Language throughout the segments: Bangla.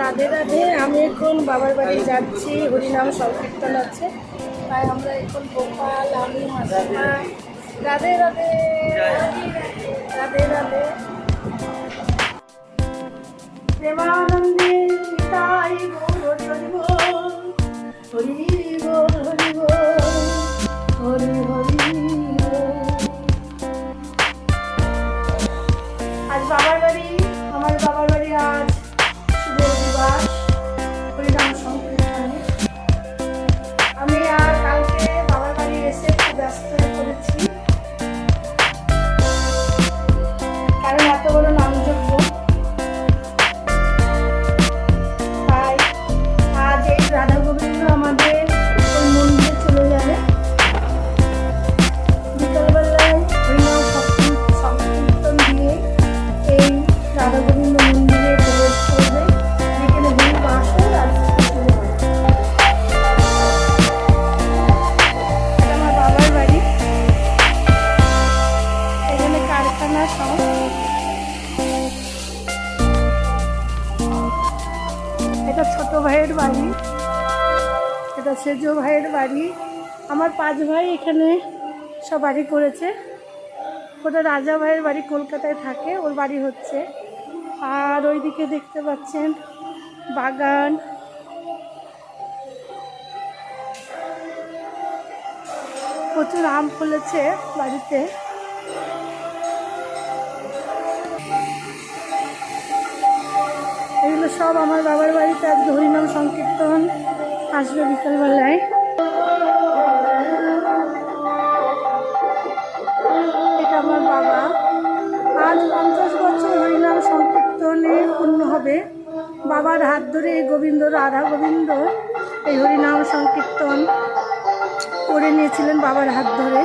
রাধে রাধে, আমি এখন বাবার বাড়ি যাচ্ছি। হরিনাম সংকীর্তন আছে। তাই আমরা এখন গোপাল, আমি, মাসিমা। রাধে রাধে রাধে রাধে। প্রেমানন্দে আজ বাবার ভাইয়ের বাড়ি। এটা সেজ ভাইয়ের বাড়ি। আমার পাঁচ ভাই এখানে সব বাড়ি করেছে ওটা রাজা ভাইয়ের বাড়ি কলকাতায় থাকে, ওর বাড়ি হচ্ছে। আর ওইদিকে দেখতে পাচ্ছেন বাগান। প্রচুর আম ফলেছে বাড়িতে। সব আমার বাবার বাড়িতে আজকে হরিনাম সংকীর্তন আসবে বিকালবেলায়। এটা আমার বাবা। আজ পঞ্চাশ বছর হরিনাম সংকীর্তনে পূর্ণ হবে। বাবার হাত ধরে এই গোবিন্দ, রাধা গোবিন্দ এই হরিনাম সংকীর্তন করে নিয়েছিলেন বাবার হাত ধরে।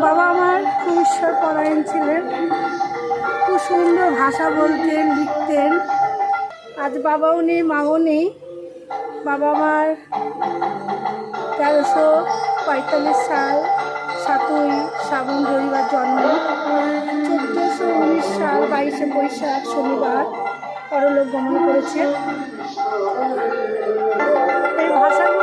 বাবা আমার খুব ঈশ্বর পরায়ণ ছিলেন। খুব সুন্দর ভাষা বলতেন, লিখতেন। আজ বাবাও নেই, মাও নেই। বাবা মার তেরোশো পঁয়তাল্লিশ সাল, সাতই শ্রাবণ রবিবার জন্ম। চোদ্দোশো উনিশ সাল, বাইশে বৈশাখ শনিবার পরলোক গমন করেছে। এই ভাষাগুলো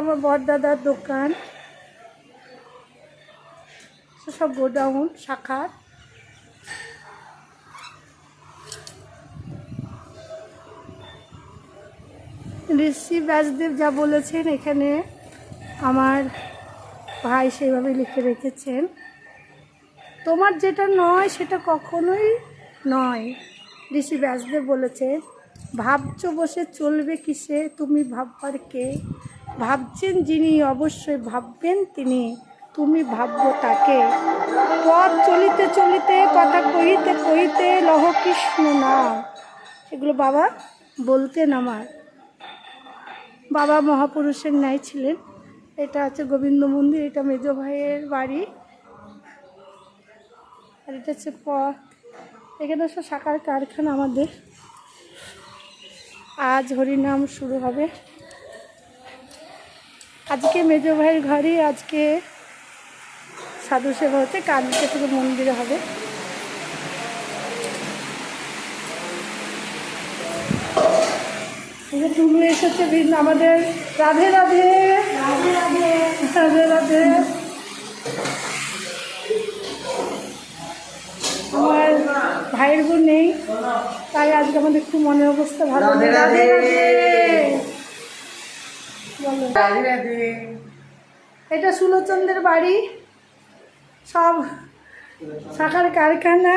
আমার বরদাদার দোকান। সব গোডাউন শাখার ঋষি ব্যাসদেব যা বলেছেন এখানে আমার ভাই সেইভাবে লিখে রেখেছেন। তোমার যেটা নয় সেটা কখনোই নয়, ঋষি ব্যাসদেব বলেছে ভাবছ বসে চলবে কিসে? তুমি ভাববার কে? ভাবছেন যিনি অবশ্যই ভাববেন, তিনি তুমি ভাববো তাকে। পথ চলিতে চলিতে, কথা কহিতে কহিতে, লহ কৃষ্ণ না। এগুলো বাবা বলতেন আমার। বাবা মহাপুরুষের ন্যায় ছিলেন। এটা হচ্ছে গোবিন্দ মন্দির, এটা মেজ ভাইয়ের বাড়ি। আর এটা হচ্ছে পথ। এখানে সব শাখার কারখানা আমাদের। আজ হরিনাম শুরু হবে। আজকে মেজ ভাইয়ের ঘরে আজকে সাধু সেবা হচ্ছে কালকে থেকে মন্দিরে হবে। টুলু এসেছে বিভিন্ন আমাদের রাধে রাধে। রাধে রাধে। রাধে রাধে। আমার ভাইয়ের বোন নেই তাই আজকে আমাদের একটু মনের অবস্থা ভালো। রাধে রাধে। এটা সুলোচন্দ্রের বাড়ি। সব শাখার কারখানা।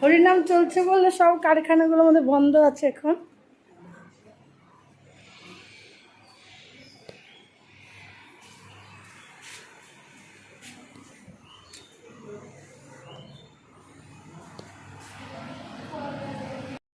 হরিনাম চলছে বলে সব কারখানাগুলো আমাদের বন্ধ আছে এখন।